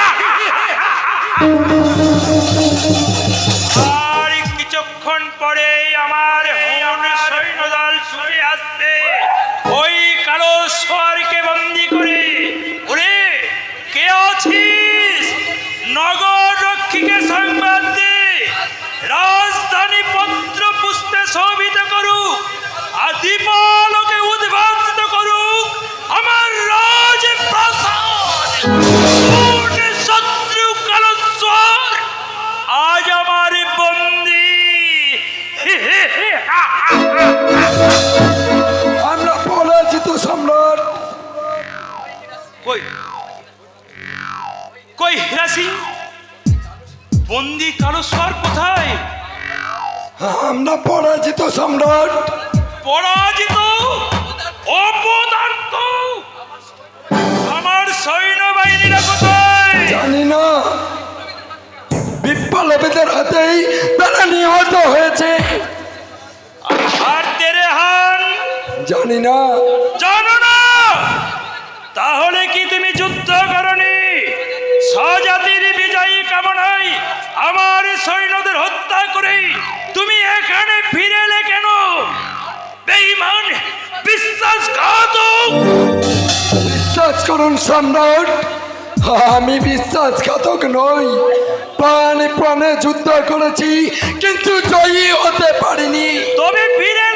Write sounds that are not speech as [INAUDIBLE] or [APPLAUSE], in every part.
আর [LAUGHS] [LAUGHS] বন্দি কালো স্বর কোথায়? আমরা পড়েছি তো সম্রাট। পরাজিত? অপদার্থ? আমার সৈন্যবাহিনীরা কোথায়? জানি না। বিপ্লবীদের হাতেই তারা নিহত হয়েছে। আর তেরে হান। জানি না। জানো না? তাহলে সৈন্যদের হত্যা করে তুমি এখানে ফিরে এলে কেন? বেঈমান বিশ্বাসঘাতক! বিশ্বাস করুন সম্রাট আমি বিশ্বাসঘাতক নই। প্রাণে প্রাণে যুদ্ধ করেছি কিন্তু জয়ী হতে পারিনি। তবে ফিরে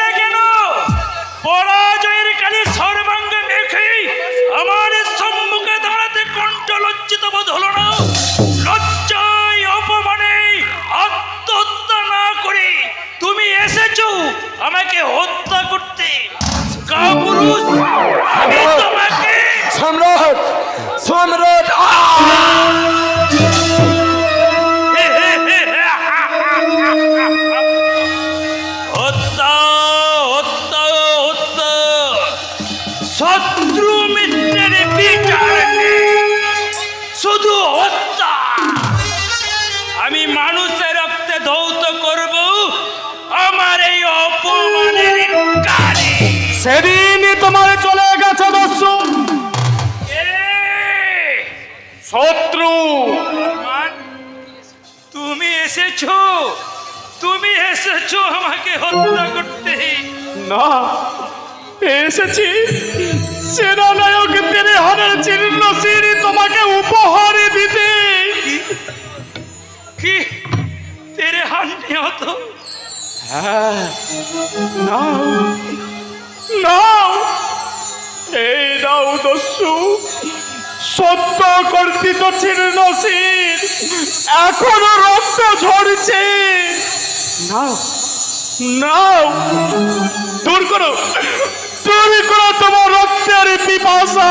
সেদিনই তোমার চলে গেছে দস্যু শত্রু। তুমি এসেছ তুমি এসেছ আমাকে হত্যা করতে। না এসেছি। সেনানায়ক তেরে হারের চিহ্ন সিঁড়ি তোমাকে উপহার দিতে। কি? তেরে হান নিহত হ্যাঁ নাও নাও। এই নাও দস্যু। সত্য কর্তৃত চিহ্ন সির এখনও রক্ত ঝরছে। নাও। নাও। দূর করো। দূর করো তোমার রক্তের পিপাসা।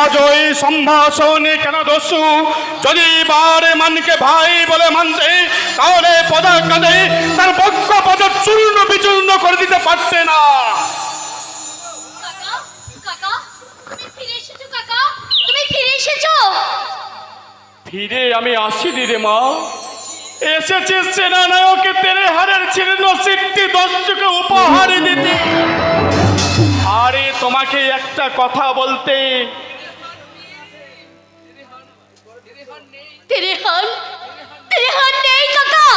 আজ ওই সম্ভাষণে কেন দস্যু? যদি বারে মানকে ভাই বলে মানতে তাহলে পদাকালে তার বক্ষ পদ চূর্ণ বিচূর্ণ করে দিতে পারতে না। ফিরে আমি আসিনি রে মা। এসেছে সেনানায়কে তেরে হারের ছিন্ন সিদ্ধি দস্যুকে উপহার দিতে। আরে তোমাকে একটা কথা বলতে। নেই কাকা।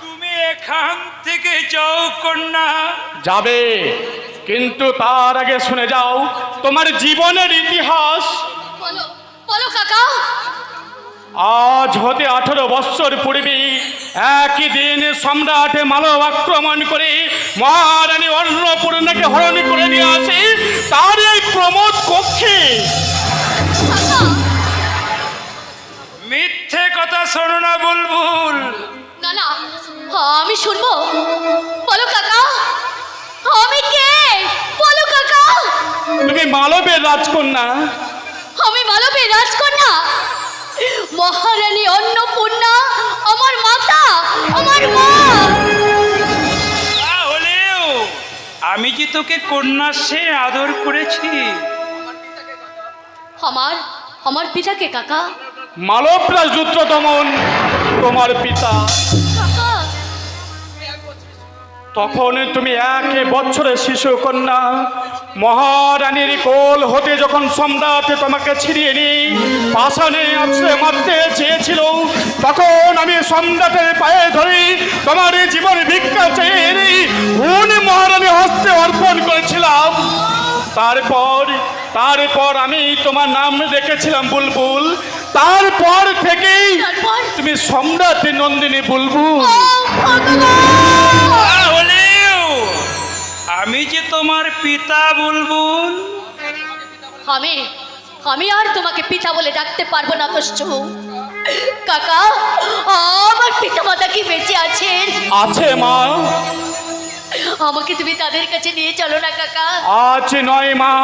তুমি এখান থেকে যাও কন্যা। যাবে কিন্তু তার আগে শুনে যাও তোমার জীবনের ইতিহাস। আজ হতে আঠেরো বৎসর পূর্বে একই দিন সম্রাট মানব আক্রমণ করে মহারানী অন্নপূর্ণাকে হরণ করে নিয়ে আসে। তার এই প্রমোদ কক্ষে। কাকা মিথ্যে কথা শোনো না বুলবুল। না না আমি শুনব। বলো কাকা। আমি কে? বলো কাকা। তুমি মালবের রাজকন্যা। আমি মালবের রাজকন্যা? মহারানী অন্নপূর্ণা আমার মাতা আমার মা। হলেও আমি যে তোকে কন্যা সে আদর করেছি? আমার আমার পিতাকে কাকা। মালব রাজরুদ্র দমন তোমার পিতা। কাকা। তখন তুমি এক বছরের শিশু কন্যা। মহারানীর কোল হতে যখন সম্রাট তোমাকে ছিনিয়ে নি পাশানে আছড়ে মারতে চেয়েছিল তখন আমি সম্রাটের পায়ে ধরে তোমার জীবন ভিক্ষা চেয়ে এনে উনি মহারানী হস্তে অর্পণ করেছিলাম। তারপর তারপর আমি তোমার নাম রেখেছিলাম বুলবুল। তারপর থেকেই তুমি সম্রাট নন্দিনী বুলবুল। আমি যে তোমার পিতা বুলবুল আমি আমি আর তোমাকে পিতা বলে ডাকতে পারব না কষ্ট। কাকা আমার পিতা মাতা কি বেঁচে আছেন? আছে মা। আমাকে তুমি তাদের কাছে নিয়ে চলো না কাকা। আজ নয় মা।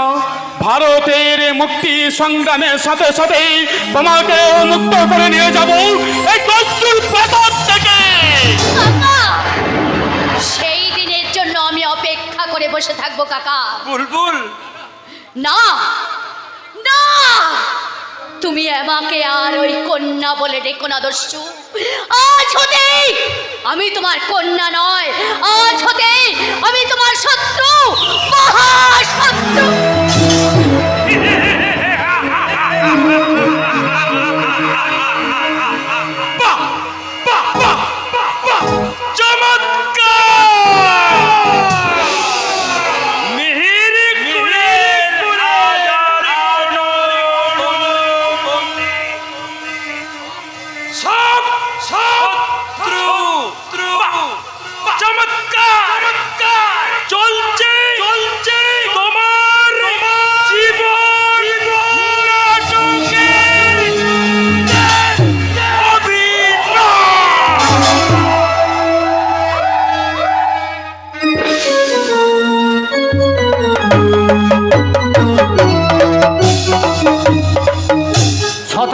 ভারতের মুক্তি সংগ্রামের সাথে সাথে তোমাকে মুক্ত করে নিয়ে যাব এই কঞ্চুর প্রাসাদ থেকে। বসে থাকব কাকা। বুলবুল। না না। তুমি আমাকে আর ওই কন্যা বলে ডেকো না দস্যু। আজ হতে আমি তোমার কন্যা নয়। আজ হতে আমি তোমার শত্রু মহাশত্রু।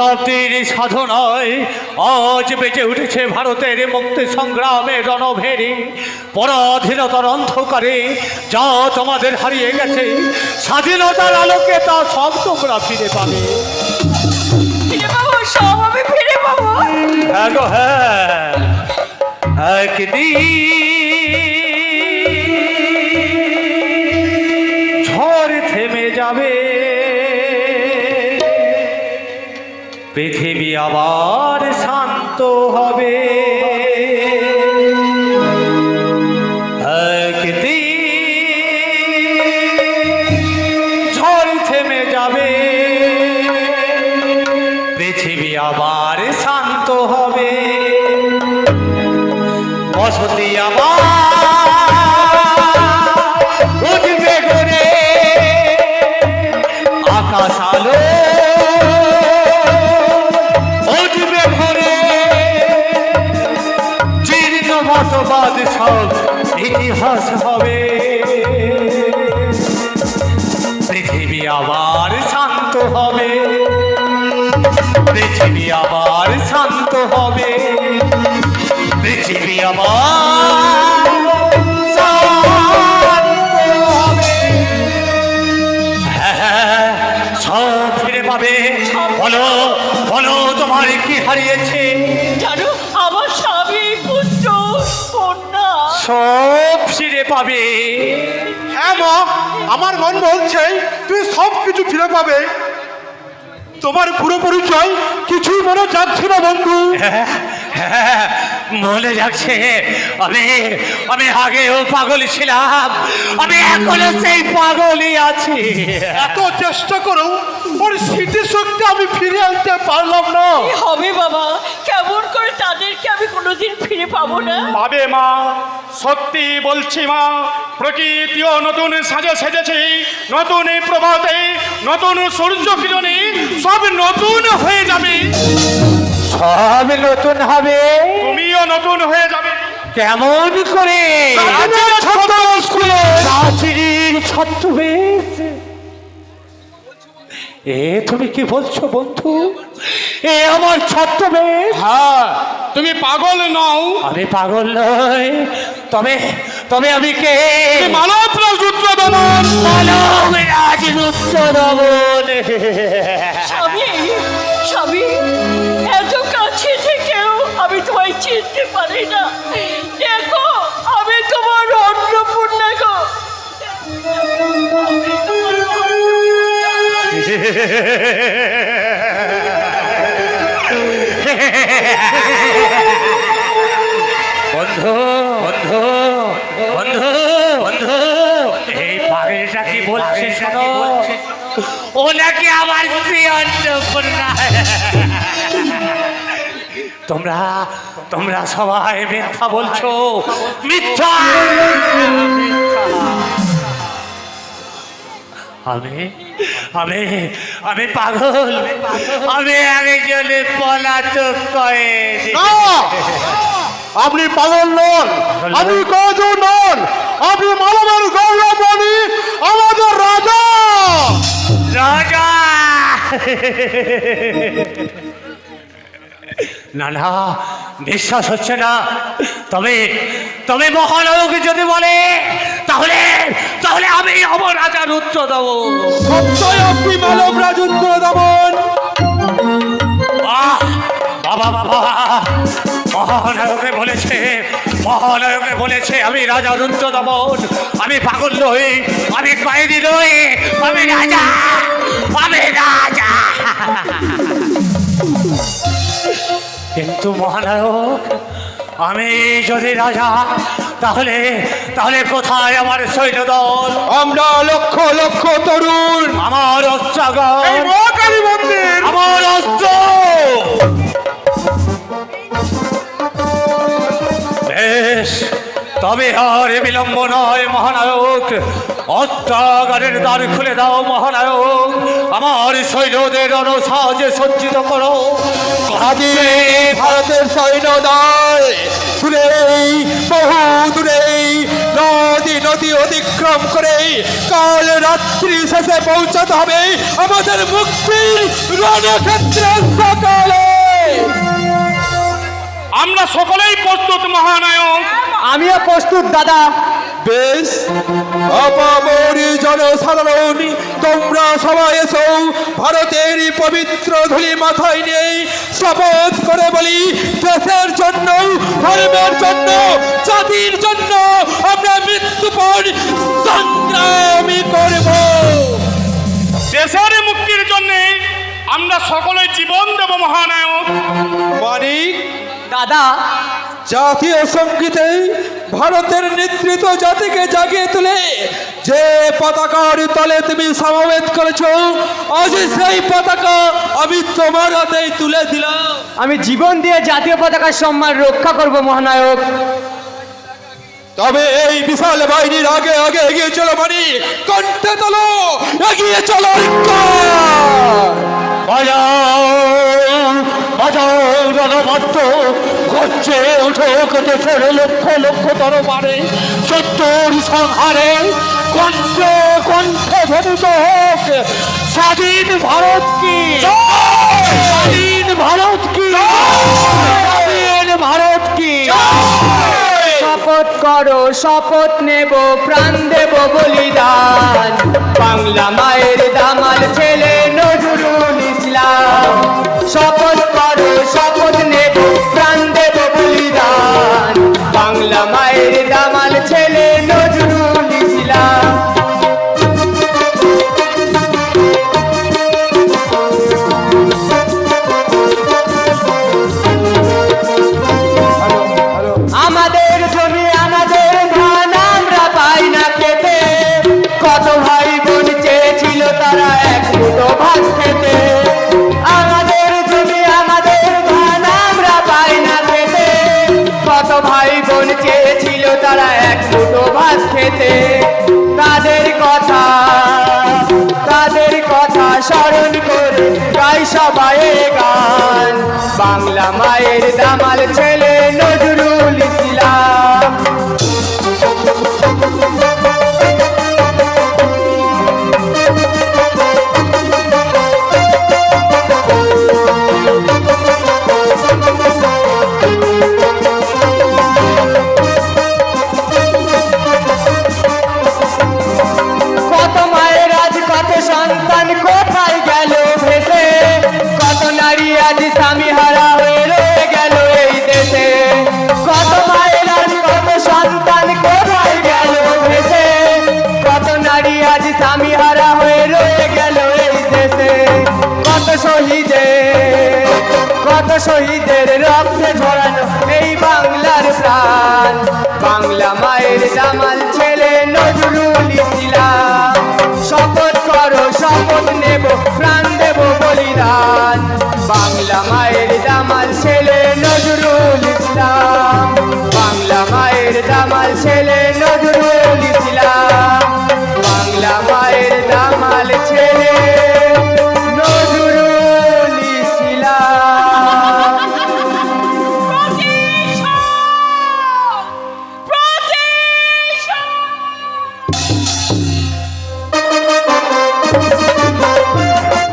শতাব্দীর সাধনায় আজ বেঁচে উঠেছে ভারতের মুক্তি সংগ্রামে রণভেরি। পরাধীনতার অন্ধকারে যা তোমাদের হারিয়ে গেছে স্বাধীনতার আলোকে তা সব তোমরা ফিরে পাবে। হ্যাঁ গো হ্যাঁ। একদিন ঝড় থেমে যাবে পৃথিবী আবার শান্ত হবে। ঝড় থেমে যাবে। পৃথিবী আবার শান্ত হবে। বসতি আবার হারিয়েছে। জানো আমার স্বামী পুত্র কন্যা। সব ফিরে পাবে। হ্যাঁ মা আমার মন বলছে তুমি সব কিছু ফিরে পাবে। তোমার পুরো পরিচয় কিছুই মনে যাচ্ছে না বন্ধু। হ্যাঁ, মনে যাচ্ছে আমি আমি আগেও পাগল ছিলাম আমি এখনও সেই পাগলই আছি। এত চেষ্টা করো ওর স্মৃতিশক্তি আমি ফিরে আনতে পারলাম না। কি হবে বাবা? কেমন করে তাদেরকে আমি কোনোদিন ফিরে পাবো না? পাবে মা সত্যি বলছি মা প্রকৃতিও নতুন সাজে সেজেছে নতুন প্রভাতে নতুন সূর্য কিরণে সব নতুন হয়ে যাবে। সব নতুন হবে। তুমিও নতুন হয়ে যাবে। কেমন করে? ছদ্মবেশ এ তুমি কি বলছো বন্ধু? এ আমার ছদ্মবেশ হ্যাঁ তুমি পাগল নও। আমি পাগল নই। তবে তবে আমি কে? মানব রাজপুত্র দমন। মানব রাজরুদ্র দমন। স্বামী বন্ধু বন্ধু বন্ধু বন্ধু। এই পাগলটা কি বলছে শোনো? ও নাকি আমার স্ত্রী অন্নপূর্ণা। তোমরা তোমরা সবাই মিথ্যা বলছো। মিথ্যা! আমি আমি আমি পাগল। আমি একজনে পলাতক করে আপনি পাগল নন আপনি কজু নন আপনি মানবের গৌরবণী আমাদের রাজা। রাজা! না না বিশ্বাস হচ্ছে না। তবে তবে মহানবকে যদি বলে তাহলে তাহলে অমর রাজার উত্তর দেবো সত্যই আপনি মানব রাজুদ্র দমন। আহ! বাবা বাবা। মহানায়কে বলেছে মহানায়কে বলেছে আমি রাজা রুদ্র দমন আমি পাগল নই আমি কয়েদি নই আমি রাজা আমি রাজা। কিন্তু মহানায়ক আমি যদি রাজা তাহলে তাহলে কোথায় আমার সৈন্য দল আমরা লক্ষ লক্ষ তরুণ। আমার অস্ত্রাগার। আমার অস্ত্র! তবে আর বিলম্ব নয়, মহানায়ক। অস্ত্রাগারের দ্বার খুলে দাও, মহানায়ক। আমার সৈন্যদের অনুসাজে সজ্জিত করো। ভারতের সৈন্য দল দূরেই, বহু দূরেই, নদী নদী অতিক্রম করে কাল রাত্রি শেষে পৌঁছাতে হবে। আমাদের মুক্তির রণক্ষেত্রে সকালে। আমরা সকলেই প্রস্তুত মহানায়ক। আমিও প্রস্তুত দাদা। বেশ। অপামরি জনসাধারণ তোমরা সবাই এসো। ভারতের পবিত্র ধুলি মাথায় নেই শপথ করে বলি দেশের জন্য ধর্মের জন্য জাতির জন্য আমরা মৃত্যুপণ সংগ্রামী করব। দেশের মুক্তির জন্য আমরা সকলে জীবন দেব মহানায়ক। মানিক দাদা। জাতীয় সঙ্গীতে ভারতের নেতৃত্ব জাতিকে জাগিয়ে তুলে যে পতাকার তলে তুমি সমাবেত করেছ আজ সেই পতাকা আমি তোমার হাতেই তুলে দিলাম। আমি জীবন দিয়ে জাতীয় পতাকার সম্মান রক্ষা করব মহানায়ক। তবে এই বিশাল বাহিনীর আগে আগে এগিয়ে চলো মানি কণ্ঠে তোলো এগিয়ে চলো বাজাও লক্ষ লক্ষ সংহারে কণ্ঠে কণ্ঠে স্বাধীন ভারত কি? স্বাধীন ভারত কি? স্বাধীন ভারত কি? শপথ করো, শপথ নেব, প্রাণ দেব বলিদান। বাংলা মায়ের দামাল ছেলে নজরুল ইসলাম। শপথ প্রাণ দেব বলিদান। বাংলা মায়ের মায়ের দামাল ছেলে নেব প্রাণ দেব বলিদান। বাংলা মায়ের